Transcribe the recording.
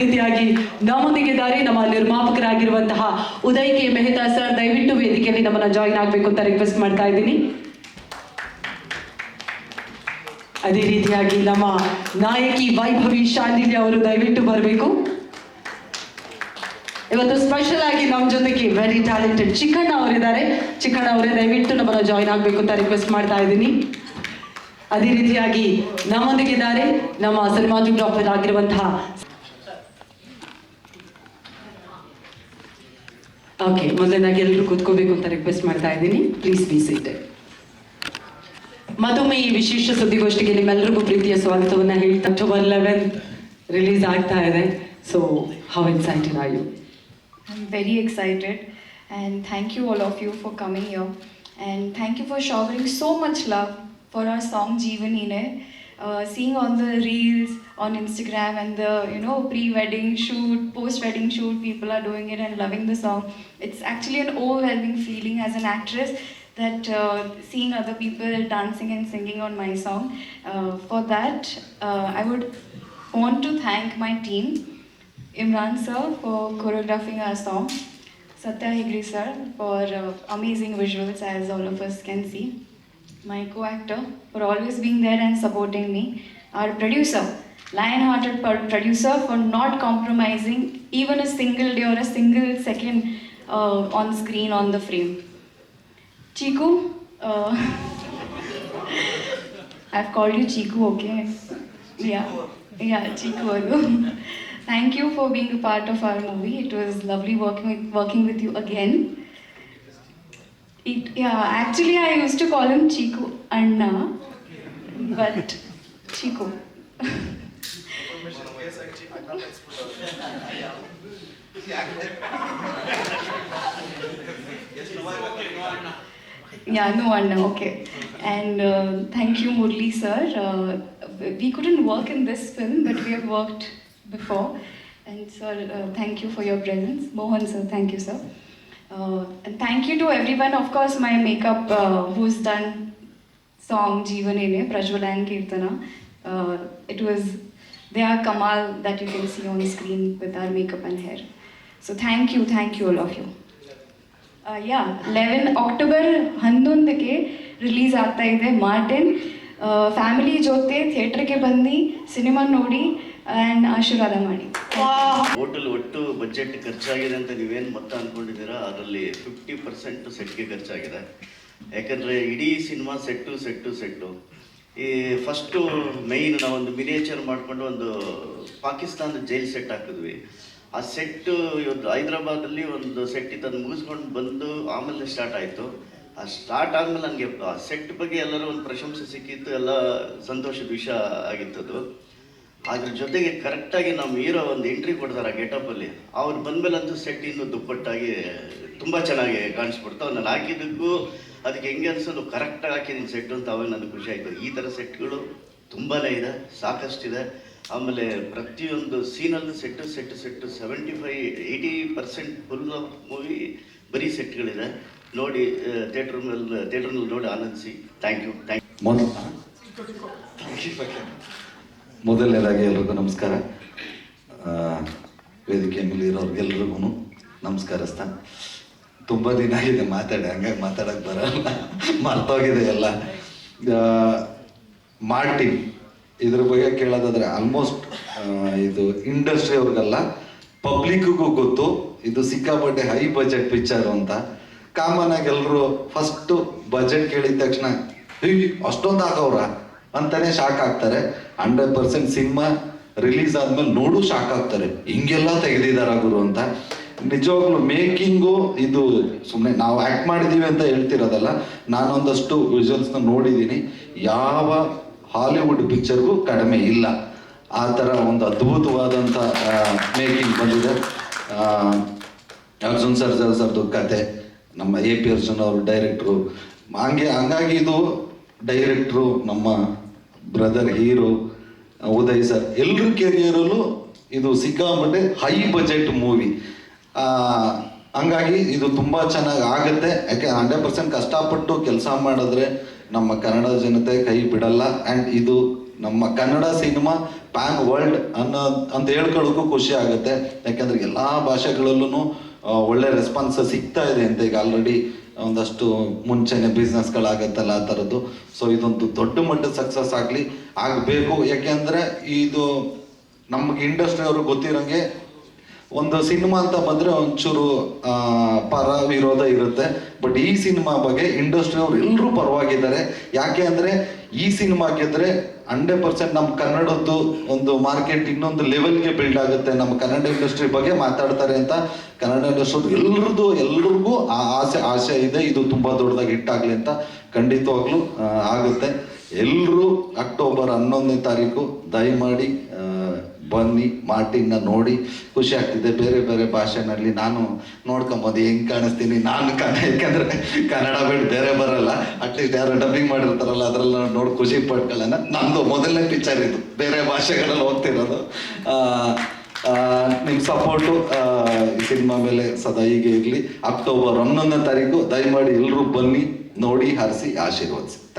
ರೀತಿಯಾಗಿ ನಮ್ಮೊಂದಿಗಿದ್ದಾರೆ ನಮ್ಮ ನಿರ್ಮಾಪಕರಾಗಿರುವಂತಹ ಉದಯ್ ಕೆ ಮೆಹ್ತಾ ಸರ್, ದಯವಿಟ್ಟು ವೇದಿಕೆಯಲ್ಲಿ ನಮ್ಮನ್ನ ಜಾಯಿನ್ ಆಗಬೇಕು ಅಂತ ರಿಕ್ವೆಸ್ಟ್ ಮಾಡ್ತಾ ಇದ್ದೀನಿ. ಅದೇ ರೀತಿಯಾಗಿ ನಮ್ಮ ನಾಯಕಿ ವೈಭವಿ ಶಾಂಡಿಲ್ಯ ಅವರು ದಯವಿಟ್ಟು ಬರಬೇಕು. ಇವತ್ತು ಸ್ಪೆಷಲ್ ಆಗಿ ನಮ್ಮ ಜೊತೆಗೆ ವೆರಿ ಟ್ಯಾಲೆಂಟೆಡ್ ಚಿಕ್ಕಣ್ಣ ಅವರಿದ್ದಾರೆ. ಚಿಕ್ಕಣ್ಣ ಅವರೇ ದಯವಿಟ್ಟು ನಮ್ಮನ್ನ ಜಾಯಿನ್ ಆಗಬೇಕು ಅಂತ ರಿಕ್ವೆಸ್ಟ್ ಮಾಡ್ತಾ ಇದ್ದೀನಿ. ಅದೇ ರೀತಿಯಾಗಿ ನಮ್ಮೊಂದಿಗಿದ್ದಾರೆ ನಮ್ಮ ಸಿನಿಮಾಟೋಗ್ರಾಫರ್ ಆಗಿರುವಂತಹ ಓಕೆ ಮೊದಲನಾಗಿ ಎಲ್ಲರೂ ಕೂತ್ಕೋಬೇಕು ಅಂತ ರಿಕ್ವೆಸ್ಟ್ ಮಾಡ್ತಾ ಇದ್ದೀನಿ. ಪ್ಲೀಸ್ ಬಿ ಸಿಟ್ ಮತ್ತೊಮ್ಮೆ ಈ ವಿಶೇಷ ಸುದ್ದಿಗೋಷ್ಠಿಗೆ ನಿಮ್ಮೆಲ್ಲರಿಗೂ ಪ್ರೀತಿಯ ಸ್ವಾಗತವನ್ನ ಹೇಳಿ ಅಕ್ಟೋಬರ್ ಲೆವೆನ್ ರಿಲೀಸ್ ಆಗ್ತಾ ಇದೆ. So how excited are you I am very excited and thank you all of you for coming your and thank you for showering so much love for our song ಜೀವನಿನೇ seeing on the reels on Instagram and the you know pre-wedding shoot, post-wedding shoot, people are doing it and loving the song. It's actually an overwhelming feeling as an actress that uh, seeing other people dancing and singing on my song. Uh, for that, uh, I would want to thank my team. Imran sir for choreographing our song, Satya Hegri sir for uh, amazing visuals as all of us can see, my co-actor for always being there and supporting me, our producer, lion-hearted producer for not compromising even a single day or a single second uh, on screen on the frame. Chiku, uh, I've called you Chiku, okay? Yeah, yeah, Chiku. Thank you for being a part of our movie. It was lovely working with, working with you again. It, yeah, actually, I used to call him Chiku Anna, but Chiku. Yeah, no Anna, okay. And uh, thank you, Murli sir. Uh, we couldn't work in this film, but we have worked before. And sir, uh, thank you for your presence. Mohan sir, thank you, sir. Uh, and thank you to everyone. Of course, my makeup uh, who's done song Jeevanene, Prajwala and Kirtana. Uh, it was their Kamal that you can see on screen with our makeup and hair. So thank you, thank you all of you. Yeah eleven October ಹನ್ನೊಂದಕ್ಕೆ release ಆಗ್ತಾ ಇದೆ Martin family ಜೊತೆ ಥಿಯೇಟ್ರಿಗೆ ಬನ್ನಿ cinema ನೋಡಿ and ಆಶೀರ್ವಾದ ಮಾಡಿ total ಒಟ್ಟು ಬಜೆಟ್ ಖರ್ಚಾಗಿದೆ ಅಂತ ನೀವೇನು ಮೊತ್ತ ಅಂದ್ಕೊಂಡಿದ್ದೀರಾ ಅದರಲ್ಲಿ ಫಿಫ್ಟಿ ಪರ್ಸೆಂಟ್ ಸೆಟ್ಗೆ ಖರ್ಚಾಗಿದೆ. ಯಾಕಂದರೆ ಇಡೀ ಸಿನಿಮಾ ಸೆಟ್ಟು ಸೆಟ್ಟು ಸೆಟ್ಟು ಈ ಫಸ್ಟು ಮೈನ್ ನಾವೊಂದು ಮಿನಿಯೇಚರ್ ಮಾಡಿಕೊಂಡು ಒಂದು ಪಾಕಿಸ್ತಾನದ ಜೈಲ್ ಸೆಟ್ ಹಾಕಿದ್ವಿ. ಆ ಸೆಟ್ಟು ಇವತ್ತು ಹೈದ್ರಾಬಾದಲ್ಲಿ ಒಂದು ಸೆಟ್ ಇದನ್ನು ಮುಗಿಸ್ಕೊಂಡು ಬಂದು ಆಮೇಲೆ ಸ್ಟಾರ್ಟ್ ಆಯಿತು. ಆ ಸ್ಟಾರ್ಟ್ ಆದಮೇಲೆ ನನಗೆ ಆ ಸೆಟ್ ಬಗ್ಗೆ ಎಲ್ಲರೂ ಒಂದು ಪ್ರಶಂಸೆ ಸಿಕ್ಕಿತ್ತು, ಎಲ್ಲ ಸಂತೋಷದ ವಿಷಯ ಆಗಿತ್ತದು. ಅದ್ರ ಜೊತೆಗೆ ಕರೆಕ್ಟಾಗಿ ನಮ್ಮ ಹೀರೋ ಒಂದು ಎಂಟ್ರಿ ಕೊಡ್ತಾರೆ ಗೆಟಪಲ್ಲಿ ಅವ್ರು ಬಂದ್ಮೇಲಂತೂ ಸೆಟ್ ಇನ್ನು ದುಪ್ಪಟ್ಟಾಗಿ ತುಂಬ ಚೆನ್ನಾಗಿ ಕಾಣಿಸ್ಬಿಡ್ತು. ನಾನು ಹಾಕಿದ್ದಕ್ಕೂ ಅದಕ್ಕೆ ಹೆಂಗೆ ಅನ್ಸೋದು? ಕರೆಕ್ಟಾಗಿ ಹಾಕಿದ್ದೀನಿ ಸೆಟ್ ಅಂತ ಅವಾಗ ನನಗೆ ಖುಷಿ ಆಯಿತು. ಈ ಥರ ಸೆಟ್ಗಳು ತುಂಬಾ ಇದೆ ಸಾಕಷ್ಟಿದೆ. ಆಮೇಲೆ ಪ್ರತಿಯೊಂದು ಸೀನಲ್ಲೂ set set set seventy five eighty percent full movie ಬರೀ ಸೆಟ್ಗಳಿದೆ ನೋಡಿ ಥಿಯೇಟ್ರ್ ಮೇಲೆ ಥಿಯೇಟ್ರ್ನಲ್ಲಿ ನೋಡಿ ಆನಂದಿಸಿ. ಥ್ಯಾಂಕ್ ಯು ಥ್ಯಾಂಕ್ ಮೊದ ಮೊದಲನೇದಾಗಿ ಎಲ್ರಿಗೂ ನಮಸ್ಕಾರ. ವೇದಿಕೆ ಮೇಲೆ ಇರೋರ್ಗೆಲ್ರಿಗೂ ನಮಸ್ಕಾರಸ್ತ. ತುಂಬ ದಿನ ಆಗಿದೆ ಮಾತಾಡಿ, ಹಂಗಾಗಿ ಮಾತಾಡಕ್ಕೆ ಬರಲ್ಲ. ಮರ್ತೋಗಿದೆ ಎಲ್ಲ. ಮಾರ್ಟಿನ್, ಇದ್ರ ಬಗ್ಗೆ ಕೇಳೋದಾದ್ರೆ ಆಲ್ಮೋಸ್ಟ್ ಇದು ಇಂಡಸ್ಟ್ರಿ ಪಬ್ಲಿಕ್ಗೂ ಗೊತ್ತು. ಇದು ಸಿಕ್ಕಾಪಟ್ಟೆ ಹೈ ಬಜೆಟ್ ಪಿಕ್ಚರ್ ಅಂತ. ಕಾಮನ್ ಆಗಿ ಎಲ್ಲರೂ ಫಸ್ಟ್ ಬಜೆಟ್ ಕೇಳಿದ ತಕ್ಷಣ ಅಷ್ಟೊಂದು ಹಾಕವ್ರ ಅಂತಾನೆ ಶಾಕ್ ಆಗ್ತಾರೆ. ಹಂಡ್ರೆಡ್ ಪರ್ಸೆಂಟ್ ಸಿನಿಮಾ ರಿಲೀಸ್ ಆದ್ಮೇಲೆ ನೋಡು ಶಾಕ್ ಆಗ್ತಾರೆ. ಹಿಂಗೆಲ್ಲ ತೆಗೆದಿದಾರ ಗುರು ಅಂತ. ನಿಜವಾಗ್ಲೂ ಮೇಕಿಂಗು ಇದು ಸುಮ್ಮನೆ ನಾವು ಆಕ್ಟ್ ಮಾಡಿದೀವಿ ಅಂತ ಹೇಳ್ತಿರೋದಲ್ಲ, ನಾನೊಂದಷ್ಟು ವಿಜುವಲ್ಸ್ನ ನೋಡಿದ್ದೀನಿ ಯಾವ ಹಾಲಿವುಡ್ ಪಿಕ್ಚರ್ಗೂ ಕಡಿಮೆ ಇಲ್ಲ. ಆ ಥರ ಒಂದು ಅದ್ಭುತವಾದಂಥ ಮೇಕಿಂಗ್ ಬಂದಿದೆ. ಅರ್ಜುನ್ ಸರ್ಜಲ್ ಸರ್ದು ಕತೆ, ನಮ್ಮ ಎ ಪಿ ಅರ್ಜುನ್ ಅವರು ಡೈರೆಕ್ಟ್ರು ಹಂಗೆ, ಹಂಗಾಗಿ ಇದು ಡೈರೆಕ್ಟ್ರು ನಮ್ಮ ಬ್ರದರ್ ಹೀರೋ ಉದಯ್ ಸರ್ ಎಲ್ಲರ ಕೆರಿಯರಲ್ಲೂ ಇದು ಸಿಕ್ಕಾಪಟ್ಟೆ ಹೈ ಬಜೆಟ್ ಮೂವಿ ಹಂಗಾಗಿ ಇದು ತುಂಬ ಚೆನ್ನಾಗಿ ಆಗುತ್ತೆ. ಯಾಕೆ ಹಂಡ್ರೆಡ್ ಪರ್ಸೆಂಟ್ ಕಷ್ಟಪಟ್ಟು ಕೆಲಸ ಮಾಡಿದ್ರೆ ನಮ್ಮ ಕನ್ನಡ ಜನತೆ ಕೈ ಬಿಡಲ್ಲ. ಆ್ಯಂಡ್ ಇದು ನಮ್ಮ ಕನ್ನಡ ಸಿನಿಮಾ ಪ್ಯಾನ್ ವರ್ಲ್ಡ್ ಅನ್ನೋ, ಅಂತ ಹೇಳ್ಕೊಳ್ಳೋಕ್ಕೂ ಖುಷಿ ಆಗುತ್ತೆ. ಯಾಕೆಂದ್ರೆ ಎಲ್ಲ ಭಾಷೆಗಳಲ್ಲೂ ಒಳ್ಳೆ ರೆಸ್ಪಾನ್ಸ್ ಸಿಗ್ತಾ ಇದೆ ಅಂತ ಈಗ ಆಲ್ರೆಡಿ ಒಂದಷ್ಟು ಮುಂಚೆನೆ ಬಿಸ್ನೆಸ್ಗಳಾಗತ್ತಲ್ಲ ಆ ಥರದ್ದು ಸೊ ಇದೊಂದು ದೊಡ್ಡ ಮಟ್ಟದ ಸಕ್ಸಸ್ ಆಗಲಿ, ಆಗಬೇಕು. ಯಾಕೆಂದರೆ, ಇದು ನಮಗೆ ಇಂಡಸ್ಟ್ರಿ ಅವ್ರಿಗೆ ಗೊತ್ತಿರೋಂಗೆ ಒಂದು ಸಿನಿಮಾ ಅಂತ ಬಂದರೆ ಒಂಚೂರು ಪರ ವಿರೋಧ ಇರುತ್ತೆ. ಬಟ್ ಈ ಸಿನಿಮಾ ಬಗ್ಗೆ ಇಂಡಸ್ಟ್ರಿ ಅವ್ರು ಎಲ್ಲರೂ ಪರವಾಗಿದ್ದಾರೆ. ಯಾಕೆ ಅಂದರೆ ಈ ಸಿನಿಮಾ ಗೆದ್ರೆ ಹಂಡ್ರೆಡ್ ಪರ್ಸೆಂಟ್ ನಮ್ಮ ಕನ್ನಡದ್ದು ಒಂದು ಮಾರ್ಕೆಟ್ ಇನ್ನೊಂದು ಲೆವೆಲ್ಗೆ ಬಿಲ್ಡ್ ಆಗುತ್ತೆ. ನಮ್ಮ ಕನ್ನಡ ಇಂಡಸ್ಟ್ರಿ ಬಗ್ಗೆ ಮಾತಾಡ್ತಾರೆ ಅಂತ ಕನ್ನಡ ಇಂಡಸ್ಟ್ರಿ ಎಲ್ಲರದ್ದು ಎಲ್ರಿಗೂ ಆ ಆಸೆ ಆಸೆ ಇದೆ. ಇದು ತುಂಬ ದೊಡ್ಡದಾಗಿ ಹಿಟ್ಟಾಗಲಿ ಅಂತ ಖಂಡಿತವಾಗ್ಲೂ ಆಗುತ್ತೆ. ಎಲ್ಲರೂ ಅಕ್ಟೋಬರ್ ಹನ್ನೊಂದನೇ ತಾರೀಕು ದಯಮಾಡಿ ಬನ್ನಿ, ಮಾರ್ಟಿನ್ನ ನೋಡಿ, ಖುಷಿ ಆಗ್ತಿದೆ. ಬೇರೆ ಬೇರೆ ಭಾಷೆನಲ್ಲಿ ನಾನು ನೋಡ್ಕೊಂಬೋದು, ಹೆಂಗೆ ಕಾಣಿಸ್ತೀನಿ, ನಾನು ಕನ್ನ ಯಾಕಂದ್ರೆ ಕನ್ನಡ ಬಿಟ್ಟು ಬೇರೆ ಬರಲ್ಲ. ಅಟ್ಲೀಸ್ಟ್ ಯಾರು ಡಬ್ಬಿಂಗ್ ಮಾಡಿರ್ತಾರಲ್ಲ ನಾನು ನೋಡಿ ಖುಷಿ ಪಟ್ಕೊಳ್ಳೋಣ. ನಮ್ಮದು ಮೊದಲನೇ ಪಿಕ್ಚರ್ ಇದು. ಬೇರೆ ಭಾಷೆಗಳಲ್ಲಿ ಹೋಗ್ತಿರೋದು. ನಿಮ್ಮ ಸಪೋರ್ಟು ಈ ಸಿನಿಮಾ ಮೇಲೆ ಸದಾ ಹೀಗೆ ಇರಲಿ. ಅಕ್ಟೋಬರ್ ಹನ್ನೊಂದನೇ ತಾರೀಕು, ದಯಮಾಡಿ ಎಲ್ಲರೂ ಬನ್ನಿ, ನೋಡಿ, ಹರಿಸಿ, ಆಶೀರ್ವದಿಸಿ. ಥ್ಯಾಂಕ್